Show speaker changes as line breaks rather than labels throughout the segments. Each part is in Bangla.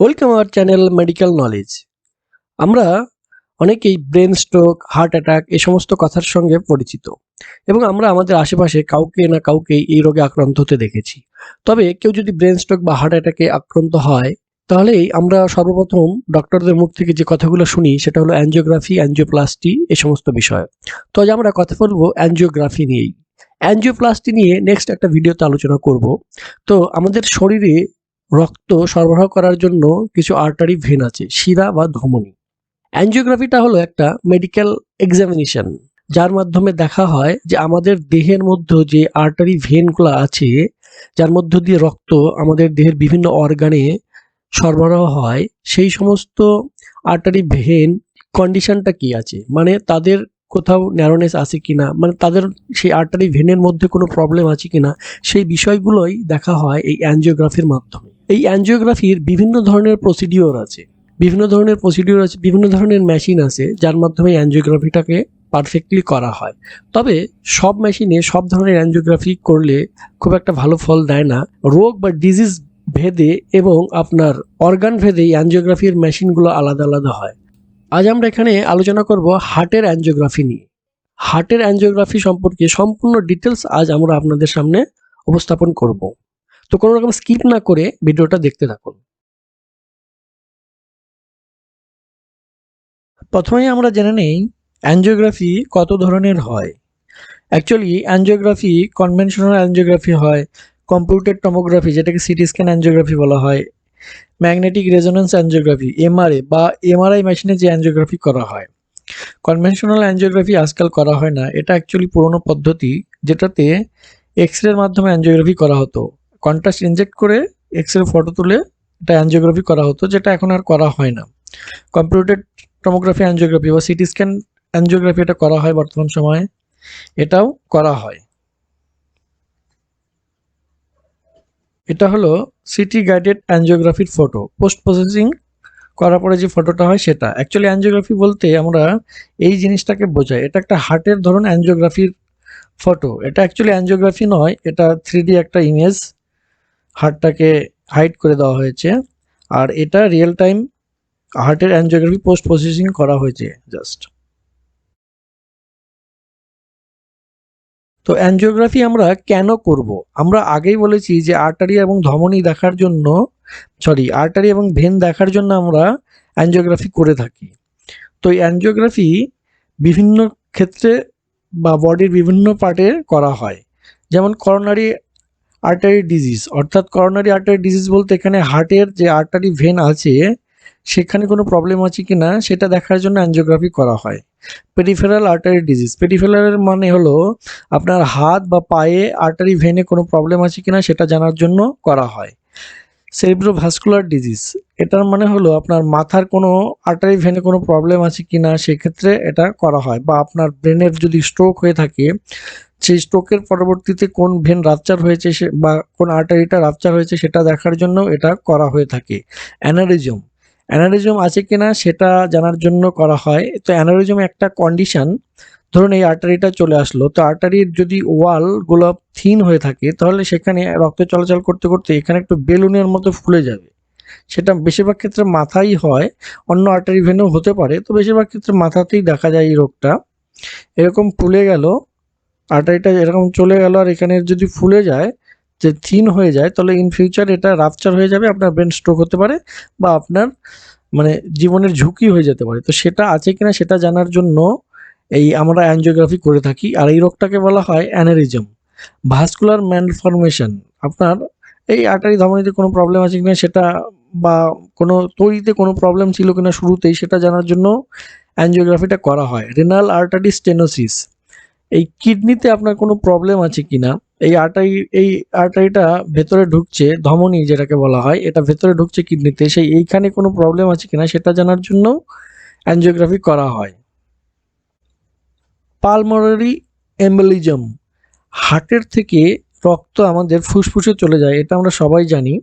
Welcome our channel medical knowledge আমরা অনেকেই ব্রেন স্ট্রোক হার্ট অ্যাটাক এই সমস্ত কথার সঙ্গে পরিচিত এবং আমরা আমাদের আশেপাশে কাউকে না কাউকে এই রোগে আক্রান্ত হতে দেখেছি। তবে কেউ যদি ব্রেন স্ট্রোক বা হার্ট অ্যাটাকে আক্রান্ত হয়, তাহলেই আমরা সর্বপ্রথম ডক্টরদের মুখ থেকে যে কথাগুলো শুনি, সেটা হলো অ্যানজিওগ্রাফি অ্যানজিওপ্লাস্টি এই সমস্ত বিষয়। তো আজ আমরা কথা বলব অ্যানজিওগ্রাফি নিয়েই। অ্যানজিওপ্লাস্টি নিয়ে নেক্সট একটা ভিডিওতে আলোচনা করব। তো আমাদের শরীরে রক্ত সরবরাহ করার জন্য কিছু আর্টারি ভেন আছে, শিরা বা ধমনী। অ্যাঞ্জিওগ্রাফিটা হলো একটা মেডিকেল এক্সামিনেশন যার মাধ্যমে দেখা হয় যে আমাদের দেহের মধ্যে যে আর্টারি ভেনগুলো আছে, যার মধ্য দিয়ে রক্ত আমাদের দেহের বিভিন্ন অর্গানে সরবরাহ হয়, সেই সমস্ত আর্টারি ভেন কন্ডিশনটা কি আছে? মানে তাদের কোথাও ন্যারোনেস আছে কিনা? মানে তাদের সেই আর্টারি ভেনের মধ্যে কোনো প্রবলেম আছে কিনা? সেই বিষয়গুলোই দেখা হয় এই অ্যানজিওগ্রাফির মাধ্যমে। এই অ্যানজিওগ্রাফির বিভিন্ন ধরনের প্রসিডিওর আছে। বিভিন্ন ধরনের প্রসিডিওর আছে, বিভিন্ন ধরনের মেশিন আছে, যার মাধ্যমে অ্যানজিওগ্রাফিটাকে পারফেক্টলি করা হয়। তবে সব মেশিনে সব ধরনের অ্যানজিওগ্রাফি করলে খুব একটা ভালো ফল দেয় না। রোগ বা ডিজিজ ভেদে এবং আপনার অর্গান ভেদে অ্যানজিওগ্রাফির মেশিনগুলো আলাদা আলাদা হয়। আজ আমরা এখানে আলোচনা করব হার্টের অ্যানজিওগ্রাফি নিয়ে। হার্টের অ্যানজিওগ্রাফি সম্পর্কে সম্পূর্ণ ডিটেলস আজ আমরা আপনাদের সামনে উপস্থাপন করব। তো কোনো রকম স্কিপ না করে ভিডিওটা দেখতে থাকুন। প্রথমেই আমরা জেনে নেই অ্যানজিওগ্রাফি কত ধরনের হয়। অ্যাকচুয়ালি অ্যানজিওগ্রাফি কনভেনশনাল অ্যানজিওগ্রাফি হয় কম্পিউটার টমোগ্রাফি যেটাকে সিটি স্ক্যান অ্যানজিওগ্রাফি বলা হয় ম্যাগনেটিক রেজোনেন্স অ্যানজিওগ্রাফি এমআরএ বা এমআরআই মেশিনে যে অ্যানজিওগ্রাফি করা হয়। কনভেনশনাল অ্যানজিওগ্রাফি আজকাল করা হয় না, এটা অ্যাকচুয়ালি পুরনো পদ্ধতি, যেটাতে এক্স রের মাধ্যমে অ্যানজিওগ্রাফি করা হতো। কন্ট্রাস্ট ইনজেক্ট করে এক্স রে ফটো তুলে এটা অ্যানজিওগ্রাফি করা হতো, যেটা এখন আর করা হয় না। কম্পিউটার টমোগ্রাফি অ্যানজিওগ্রাফি বা সিটি স্ক্যান অ্যানজিওগ্রাফি এটা করা হয় বর্তমান সময়ে। এটাও করা হয়। এটা হলো সিটি গাইডেড অ্যানজিওগ্রাফির ফটো পোস্ট প্রসেসিং করার পরে যে ফটোটা হয় সেটা। অ্যাকচুয়ালি অ্যানজিওগ্রাফি বলতে আমরা এই জিনিসটাকে বোঝাই। এটা একটা হার্টের ধরুন অ্যানজিওগ্রাফির ফটো এটা অ্যাকচুয়ালি অ্যানজিওগ্রাফি নয়, এটা থ্রি একটা ইমেজ হার্টটাকে হাইড করে দেওয়া হয়েছে। আর এটা রিয়েল টাইম হার্টের অ্যানজিওগ্রাফি পোস্ট প্রসেসিং করা হয়েছে জাস্ট তো অ্যানজিওগ্রাফি আমরা কেন করব? আমরা আগেই বলেছি যে আর্টারি এবং ধমনী দেখার জন্য সরি আর্টারি এবং ভেন দেখার জন্য আমরা অ্যানজিওগ্রাফি করে থাকি। তো এই অ্যানজিওগ্রাফি বিভিন্ন ক্ষেত্রে বা বডির বিভিন্ন পার্টে করা হয়। যেমন করোনারি আর্টারি ডিজিজ অর্থাৎ করোনারি আর্টারি ডিজিজ বলতে এখানে হার্টের যে আর্টারি ভেন আছে, সেখানে কোনো প্রবলেম আছে কি না সেটা দেখার জন্য অ্যানজিওগ্রাফি করা হয়। পেরিফেরাল আর্টারি ডিজিজ পেরিফেরালের মানে হলো আপনার হাত বা পায়ে আর্টারি ভেনে কোনো প্রবলেম আছে কি না সেটা জানার জন্য করা হয়। সেরিব্রোভাস্কুলার ডিজিজ এটার মানে হলো আপনার মাথার কোনো আর্টারি ভেনে কোনো প্রবলেম আছে কি না সেক্ষেত্রে এটা করা হয়। বা আপনার ব্রেনের যদি স্ট্রোক হয়ে থাকে, সেই স্ট্রোকের পরবর্তীতে কোন ভেন রাপচার হয়েছে সে, বা কোন আর্টারিটা রাপচার হয়েছে সেটা দেখার জন্য এটা করা হয়ে থাকে। অ্যানারিজম অ্যানারিজম আছে কিনা সেটা জানার জন্য করা হয়। তো অ্যানারিজম একটা কন্ডিশন ধরুন এই আর্টারিটা চলে আসলো, তো আর্টারির যদি ওয়াল ওয়ালগুলো থিন হয়ে থাকে, তাহলে সেখানে রক্ত চলাচল করতে করতে এখানে একটু বেলুনের মতো ফুলে যাবে। সেটা বেশিরভাগ ক্ষেত্রে মাথাই হয়, অন্য আর্টারি ভেনেও হতে পারে, তো বেশিরভাগ ক্ষেত্রে মাথাতেই দেখা যায় এই রোগটা। এরকম ফুলে গেল আর্টারিটা এরকম চলে গেল, আর এখানে যদি ফুলে যায়, যে থিন হয়ে যায়, তাহলে ইন ফিউচার এটা রাপচার হয়ে যাবে, আপনার ব্রেন স্ট্রোক হতে পারে, বা আপনার মানে জীবনের ঝুঁকি হয়ে যেতে পারে। তো সেটা আছে কিনা সেটা জানার জন্য এই আমরা অ্যানজিওগ্রাফি করে থাকি, আর এই রোগটাকে বলা হয় অ্যানারিজম ভাস্কুলার ম্যানফরমেশন আপনার এই আর্টারি ধমনীতে কোনো প্রবলেম আছে কিনা সেটা বা কোনো তৈরিতে কোনো প্রবলেম ছিল কিনা শুরুতেই সেটা জানার জন্য অ্যানজিওগ্রাফিটা করা হয়। রেনাল আর্টারি স্টেনোসিস এই কিডনিতে আপনার কোনো প্রবলেম আছে কিনা? এই আর্টারি এই আর্টারিটা ভেতরে ঢুকছে, ধমনী যেটাকে বলা হয়, এটা ভেতরে ঢুকছে কিডনিতে সেই এইখানে কোনো প্রবলেম আছে কিনা সেটা জানার জন্য অ্যানজিওগ্রাফি করা হয়। Pulmonary embolism. হার্টের থেকে রক্ত আমাদের ফুসফুসে চলে যায়, এটা আমরা সবাই জানি।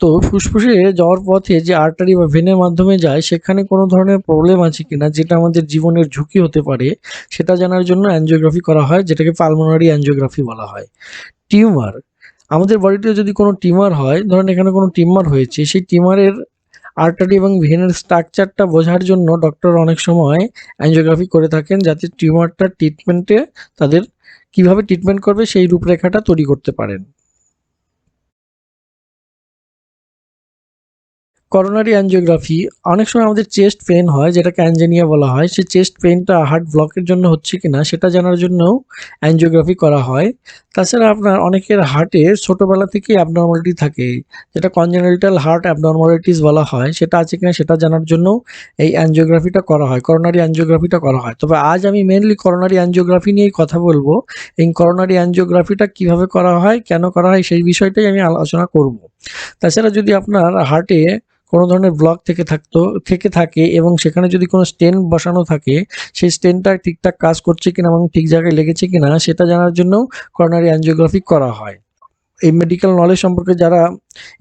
তো ফুসফুসে যাওয়ার পথে যে আর্টারি বা ভেনের মাধ্যমে যায়, সেখানে কোনো ধরনের প্রবলেম আছে কিনা, যেটা আমাদের জীবনের ঝুঁকি হতে পারে, সেটা জানার জন্য অ্যানজিওগ্রাফি করা হয়, যেটাকে পালমোনারি অ্যানজিওগ্রাফি বলা হয়। টিউমার, আমাদের বডিতে যদি কোনো টিউমার হয়, ধরেন এখানে কোনো টিউমার হয়েছে, সেই টিউমারের আর্টারি এবং ভেনের স্ট্রাকচারটা বোঝার জন্য ডক্টর অনেক সময় অ্যাঞ্জিওগ্রাফি করে থাকেন যাতে টিউমারটা ট্রিটমেন্টে তাদের কীভাবে ট্রিটমেন্ট করবে সেই রূপরেখাটা তৈরি করতে পারেন। করোনারি অ্যাঞ্জিওগ্রাফি অনেক সময় আমাদের চেস্ট পেন হয়, যেটাকে অ্যাঞ্জেনিয়া বলা হয়। সেই চেস্ট পেনটা হার্ট ব্লকের জন্য হচ্ছে কিনা, সেটা জানার জন্যও অ্যাঞ্জিওগ্রাফি করা হয়। তাছাড়া আপনার অনেকের হার্টে ছোটোবেলা থেকেই অ্যাবনর্মালিটি থাকে, যেটা কনজেনারেটাল হার্ট অ্যাবনর্মালিটিস বলা হয়। সেটা আছে কিনা, সেটা জানার জন্য এই অ্যাঞ্জিওগ্রাফিটা করা হয় করোনারি অ্যাঞ্জিওগ্রাফিটা করা হয়। তবে আজ আমি মেনলি করোনারি অ্যাঞ্জিওগ্রাফি নিয়েই কথা বলব। এই করোনারি অ্যাঞ্জিওগ্রাফিটা কীভাবে করা হয়, কেন করা হয়, সেই বিষয়টাই আমি আলোচনা করব। তাছাড়া যদি আপনার হার্টে কোনো ধরনের ব্লক থেকে থাকতো, থেকে থাকে এবং সেখানে যদি কোনো স্টেন বসানো থাকে, সেই স্টেনটা ঠিকঠাক কাজ করছে কিনা এবং ঠিক জায়গায় লেগেছে কিনা, সেটা জানার জন্য করোনারি অ্যাঞ্জিওগ্রাফি করা হয়। এই মেডিকেল নলেজ সম্পর্কে যারা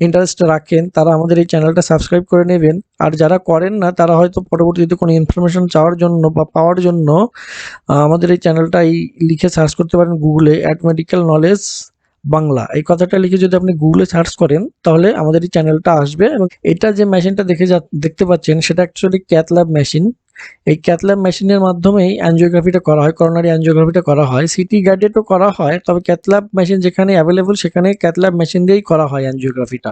ইন্টারেস্ট রাখেন, তারা আমাদের এই চ্যানেলটা সাবস্ক্রাইব করে নেবেন। আর যারা করেন না, তারা হয়তো পরবর্তীতে কোনো ইনফরমেশন চাওয়ার জন্য বা পাওয়ার জন্য আমাদের এই চ্যানেলটা এই লিখে সার্চ করতে পারেন গুগলে অ্যাট মেডিকেল নলেজ বাংলা। এই কথাটা লিখে যদি আপনি গুগলে সার্চ করেন, তাহলে আমাদের এই চ্যানেলটা আসবে এবং এটা যে মেশিনটা দেখে যা দেখতে পাচ্ছেন, সেটা অ্যাকচুয়ালি ক্যাথল্যাব মেশিন এই ক্যাথল্যাব মেশিনের মাধ্যমেই অ্যাঞ্জিওগ্রাফিটা করা হয় করোনারি অ্যাঞ্জিওগ্রাফিটা করা হয় সিটি গাইডেডও করা হয়, তবে ক্যাথল্যাব মেশিন যেখানে অ্যাভেলেবল সেখানে ক্যাথল্যাব মেশিন দিয়েই করা হয় অ্যাঞ্জিওগ্রাফিটা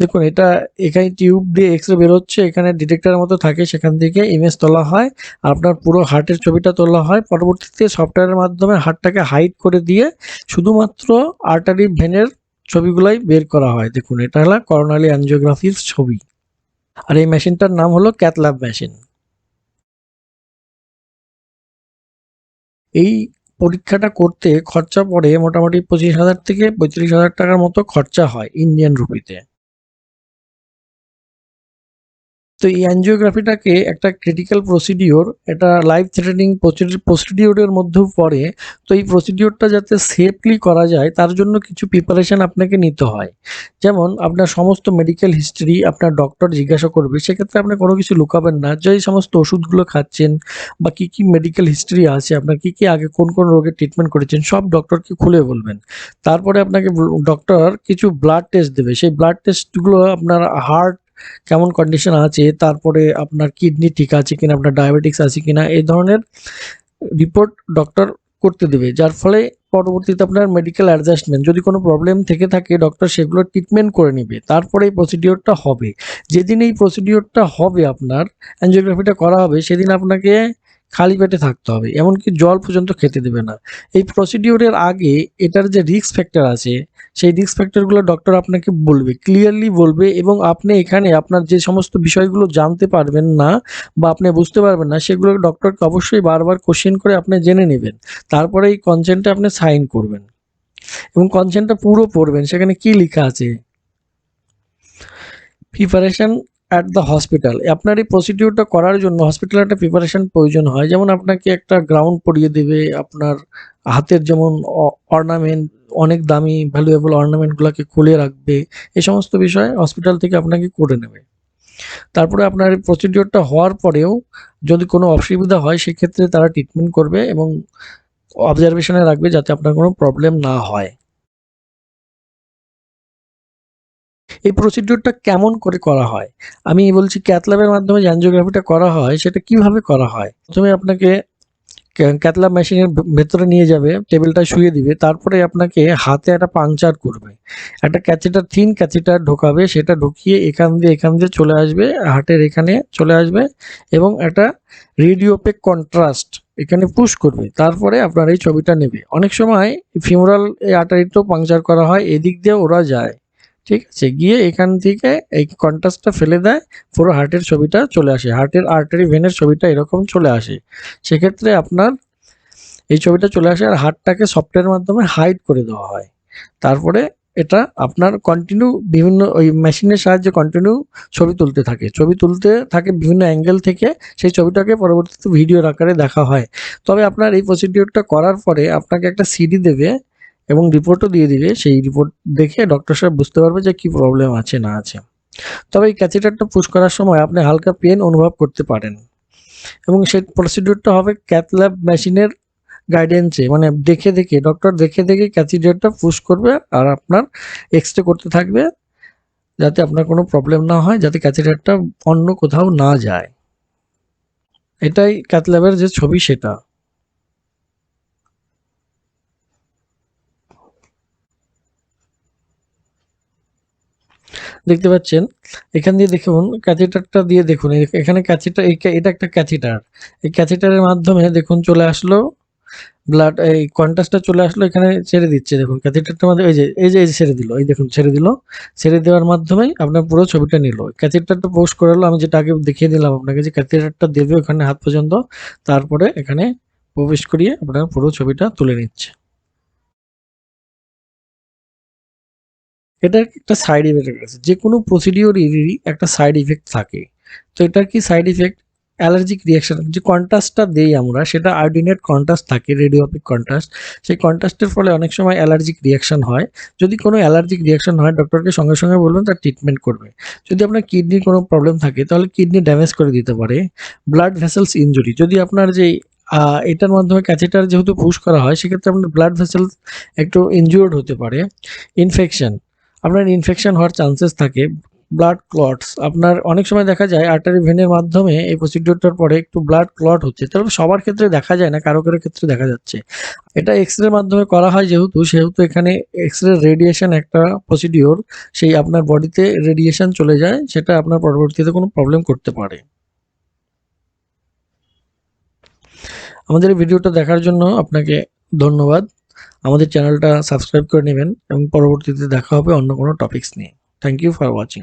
দেখুন, এটা এখানে টিউব দিয়ে এক্স রে বেরোচ্ছে, এখানে ডিটেক্টরের মতো থাকে, সেখান থেকে ইমেজ তোলা হয়, আপনার পুরো হার্টের ছবিটা তোলা হয়, পরবর্তীতে সফটওয়্যারের মাধ্যমে হার্টটাকে হাইড করে দিয়ে শুধুমাত্র আর্টারি ভেনের ছবিগুলাই বের করা হয়। দেখুন, এটা হলো করোনারি অ্যাঞ্জিওগ্রাফির ছবি। আর এই মেশিনটার নাম হলো ক্যাথল্যাব মেশিন। এই পরীক্ষাটা করতে খরচা পড়ে মোটামুটি পঁচিশ হাজার থেকে পঁয়ত্রিশ হাজার টাকার মতো খরচা হয় ইন্ডিয়ান রুপিতে তো এই অ্যাঞ্জিওগ্রাফিটাকে একটা ক্রিটিক্যাল প্রসিডিওর এটা লাইফ থ্রেটেনিং প্রসিডিওরের মধ্যেও পড়ে। তো এই প্রসিডিওরটা যাতে সেফলি করা যায়, তার জন্য কিছু প্রিপারেশন আপনাকে নিতে হয়। যেমন, আপনার সমস্ত মেডিকেল হিস্ট্রি আপনার ডক্টর জিজ্ঞাসা করবে, সেক্ষেত্রে আপনি কোনো কিছু লুকাবেন না। যে এই সমস্ত ওষুধগুলো খাচ্ছেন বা কী কী মেডিকেল হিস্ট্রি আছে, আপনার কী কী আগে কোন কোন রোগের ট্রিটমেন্ট করেছেন, সব ডক্টরকে খুলে বলবেন। তারপরে আপনাকে ডক্টর কিছু ব্লাড টেস্ট দেবে। সেই ব্লাড টেস্টগুলো আপনার হার্ট কেমন কন্ডিশন আছে, তারপরে আপনার কিডনি ঠিক আছে কিনা, আপনার ডায়াবেটিক্স আছে কিনা, এই ধরনের রিপোর্ট ডক্টর করতে দেবে। যার ফলে পরবর্তীতে আপনার মেডিকেল অ্যাডজাস্টমেন্ট যদি কোনো প্রবলেম থেকে থাকে ডক্টর সেগুলো ট্রিটমেন্ট করে নেবে। তারপরে এই প্রসিডিওরটা হবে। যেদিন এই প্রসিডিওরটা হবে আপনার অ্যাঞ্জিওগ্রাফিটা করা হবে, সেদিন আপনাকে খালি পেটে থাকতে হবে, এমনকি জল পর্যন্ত খেতে দেবে না। এই প্রসিডিওরের আগে এটার যে রিস্ক ফ্যাক্টর আছে, সেই রিস্ক ফ্যাক্টরগুলো ডক্টর আপনাকে বলবে ক্লিয়ারলি বলবে এবং আপনি এখানে আপনার যে সমস্ত বিষয়গুলো জানতে পারবেন না বা আপনি বুঝতে পারবেন না, সেগুলো ডক্টরকে অবশ্যই বারবার কোশ্চেন করে আপনি জেনে নেবেন। তারপরে এই কনসেন্টটা আপনি সাইন করবেন। এবং কনসেন্টটা পুরো পড়বেন, সেখানে কি লেখা আছে? প্রিপারেশন অ্যাট দ্য হসপিটাল আপনার এই প্রসিডিউরটা করার জন্য হসপিটালে একটা প্রিপারেশন প্রয়োজন হয়। যেমন আপনাকে একটা গ্রাউন্ড পরিয়ে দেবে, আপনার হাতের যেমন অর্নামেন্ট অনেক দামি ভ্যালুয়েবল অর্নামেন্টগুলোকে খুলে রাখবে এই সমস্ত বিষয় হসপিটাল থেকে আপনাকে করে নেবে। তারপরে আপনার এই প্রসিডিওরটা হওয়ার পরেও যদি কোনো অসুবিধা হয়, সেক্ষেত্রে তারা ট্রিটমেন্ট করবে এবং অবজারভেশনে রাখবে যাতে আপনার কোনো প্রবলেম না হয়। এই প্রসিডিওরটা কেমন করে করা হয়? আমি বলছি ক্যাথল্যাবের মাধ্যমে যে অ্যাঞ্জিওগ্রাফিটা করা হয়, সেটা কীভাবে করা হয়? প্রথমে আপনাকে ক্যাথল্যাব মেশিনের ভেতরে নিয়ে যাবে টেবিলটা শুয়ে দিবে, তারপরে আপনাকে হাতে একটা পাংচার করবে। একটা ক্যাথেটার থিন ক্যাথেটার ঢোকাবে, সেটা ঢুকিয়ে এখান দিয়ে এখান দিয়ে চলে আসবে, হাটের এখানে চলে আসবে এবং একটা রেডিওপেক কন্ট্রাস্ট এখানে পুশ করবে, তারপরে আপনার এই ছবিটা নেবে। অনেক সময় ফিমোরাল এই আর্টারিতেও পাংচার করা হয়, এদিক দিয়ে ওরা যায়। ঠিক আছে? গিয়ে এখান থেকে এই কন্ট্রাস্টটা ফেলে দেয়, পুরো হার্টের ছবিটা চলে আসে। হার্টের আর্টারি ভেনের ছবিটা এরকম চলে আসে। সেক্ষেত্রে আপনার এই ছবিটা চলে আসে আর হার্টটাকে সফটওয়্যারের মাধ্যমে হাইড করে দেওয়া হয়। তারপরে এটা আপনার কন্টিনিউ বিভিন্ন ওই মেশিনের সাহায্যে কন্টিনিউ ছবি তুলতে থাকে। ছবি তুলতে থাকে বিভিন্ন অ্যাঙ্গেল থেকে সেই ছবিটাকে পরবর্তীতে ভিডিওর আকারে দেখা হয়। তবে আপনার এই প্রসিডিওরটা করার পরে আপনাকে একটা সিডি দেবে। এবং রিপোর্টও দিয়ে দিবে। সেই রিপোর্ট দেখে ডক্টর সাহেব বুঝতে পারবে যে কি প্রবলেম আছে, না আছে। তবে এই ক্যাথেটারটা পুশ করার সময় আপনি হালকা পেন অনুভব করতে পারেন। এবং সেই প্রসিডিওরটা হবে ক্যাথল্যাব মেশিনের গাইডেন্সে মানে দেখে দেখে ডক্টর দেখে দেখে ক্যাথিডারটা পুশ করবে আর আপনার এক্স রে করতে থাকবে যাতে আপনার কোনো প্রবলেম না হয়, যাতে ক্যাথেটারটা অন্য কোথাও না যায়। এটাই ক্যাথল্যাবের যে ছবি সেটা। দেখতে পাচ্ছেন? এখান দিয়ে দেখুন ক্যাথেটারটা দিয়ে দেখুন এখানে ক্যাথেটার এটা একটা ক্যাথেটার এই ক্যাথেটারের মাধ্যমে দেখুন, চলে আসলো ব্লাড এই কন্টাসটা চলে আসলো, এখানে ছেড়ে দিচ্ছে, দেখুন ক্যাথেটারটার মধ্যে এই যে এই যে এই যে ছেড়ে দিল, এই দেখুন, ছেড়ে দিল, ছেড়ে দেওয়ার মাধ্যমেই আপনার পুরো ছবিটা নিল। ক্যাথেটারটা পোস্ট করালো, আমি যেটা আগে দেখিয়ে দিলাম আপনাকে যে ক্যাথিটারটা দেবে ওখানে হাত পর্যন্ত, তারপরে এখানে প্রবেশ করিয়ে আপনার পুরো ছবিটা তুলে নিচ্ছে। এটার একটা সাইড ইফেক্ট আছে। যে কোনো প্রসিডিওরেরই একটা সাইড ইফেক্ট থাকে। তো এটার কি সাইড ইফেক্ট অ্যালার্জিক রিয়াকশন যে কন্ট্রাস্টটা দেই আমরা, সেটা আর্ডিনেট কন্ট্রাস্ট থাকে রেডিওপিক কন্ট্রাস্ট সেই কন্ট্রাস্টের ফলে অনেক সময় অ্যালার্জিক রিয়াকশন হয়। যদি কোনো অ্যালার্জিক রিয়াকশন হয় ডক্টরকে সঙ্গে সঙ্গে বলবেন, তার ট্রিটমেন্ট করবে। যদি আপনার কিডনির কোনো প্রবলেম থাকে, তাহলে কিডনি ড্যামেজ করে দিতে পারে। ব্লাড ভেসেলস ইনজুরি যদি আপনার যে এটার মাধ্যমে ক্যাথেটার যেহেতু পুশ করা হয়, সেক্ষেত্রে আপনার ব্লাড ভেসেলস একটু ইনজিওর্ড হতে পারে। ইনফেকশন আপনার ইনফেকশন হওয়ার চান্সেস থাকে ব্লাড ক্লটস আপনার অনেক সময় দেখা যায় আর্টারি ভেনের মাধ্যমে এই প্রসিডিওরটার পরে একটু ব্লাড ক্লট হচ্ছে। তবে সবার ক্ষেত্রে দেখা যায় না, কারও কারও ক্ষেত্রে দেখা যাচ্ছে। এটা এক্স রে মাধ্যমে করা হয় যেহেতু, সেহেতু এখানে এক্স রে রেডিয়েশন একটা প্রসিডিওর সেই আপনার বডিতে রেডিয়েশন চলে যায়, সেটা আপনার পরবর্তীতে কোনো প্রবলেম করতে পারে। আমাদের ভিডিওটা দেখার জন্য আপনাকে ধন্যবাদ। আমাদের চ্যানেলটা সাবস্ক্রাইব করে নেবেন এবং পরবর্তীতে দেখা হবে অন্য কোনো টপিকস নিয়ে। Thank you for watching